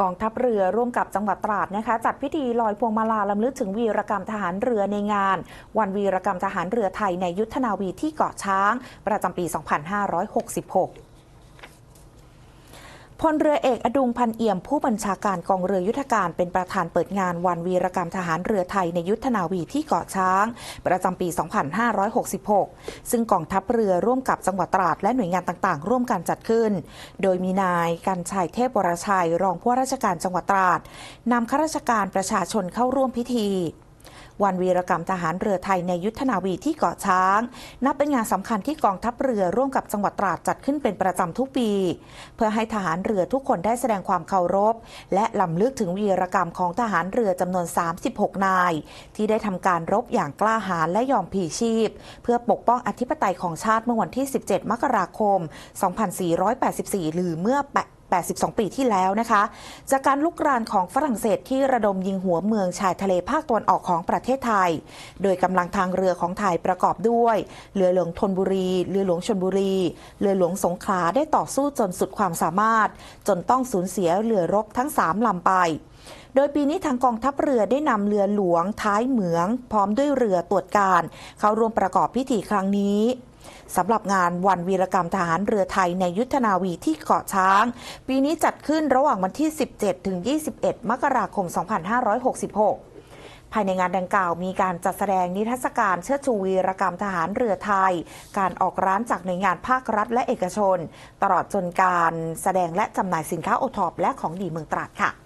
กองทัพเรือร่วมกับจังหวัดตราดนะคะ จัดพิธีลอยพวงมาลาลำลึกถึงวีรกรรมทหารเรือในงาน วันวีรกรรมทหารเรือไทยในยุทธนาวีที่เกาะช้าง ประจำปี 2566 พลเรือเอกอดุงพันเอี่ยมผู้บัญชาการกองเรือยุทธการเป็นประธานเปิดงานวันวีรกรรมทหารเรือไทยในยุทธนาวีที่เกาะช้าง ประจำปี 2566 ซึ่งกองทัพเรือร่วมกับจังหวัดตราดและหน่วยงานต่างๆ ร่วมกันจัดขึ้น โดยมีนายกันชัยเทพวรชัย รองผู้ว่าราชการจังหวัดตราดนำข้าราชการประชาชนเข้าร่วมพิธี วันวีรกรรมทหารเรือไทยในยุทธนาวีที่เกาะช้าง นับเป็นงานสำคัญที่กองทัพเรือร่วมกับจังหวัดตราดจัดขึ้นเป็นประจำทุกปี เพื่อให้ทหารเรือทุกคนได้แสดงความเคารพ และลำลึกถึงวีรกรรมของทหารเรือจำนวน 36 นาย ที่ได้ทำการรบอย่างกล้าหาญและยอมผีชีพ เพื่อปกป้องอธิปไตยของชาติเมื่อวันที่ 17 มกราคม 2484 หรือเมื่อ 82 ปีที่แล้วนะคะ จากการลุกรานของฝรั่งเศสที่ระดมยิงหัวเมืองชายทะเลภาคตะวันออกของประเทศไทย โดยกำลังทางเรือของไทยประกอบด้วย เรือหลวงธนบุรี เรือหลวงชนบุรี เรือหลวงสงขลาได้ต่อสู้จนสุดความสามารถ จนต้องสูญเสียเรือรบทั้ง 3ลำไป โดยปีนี้ทางกองทัพเรือได้นำเรือหลวงท้ายเหมือง พร้อมด้วยเรือตรวจการ เข้าร่วมประกอบพิธีครั้งนี้สำหรับงานวันวีรกรรมทหารเรือไทยในยุทธนาวีที่เกาะช้าง ปีนี้จัดขึ้นระหว่างวันที่ 17 ถึง 21 มกราคม 2566ภายในงานดังกล่าวมีการจัดแสดงนิทรรศการเชิดชูวีรกรรมทหารเรือไทย การออกร้านจากหน่วยงานภาครัฐและเอกชน ตลอดจนการแสดงและจำหน่ายสินค้าโอทอปและของดีเมืองตราดค่ะ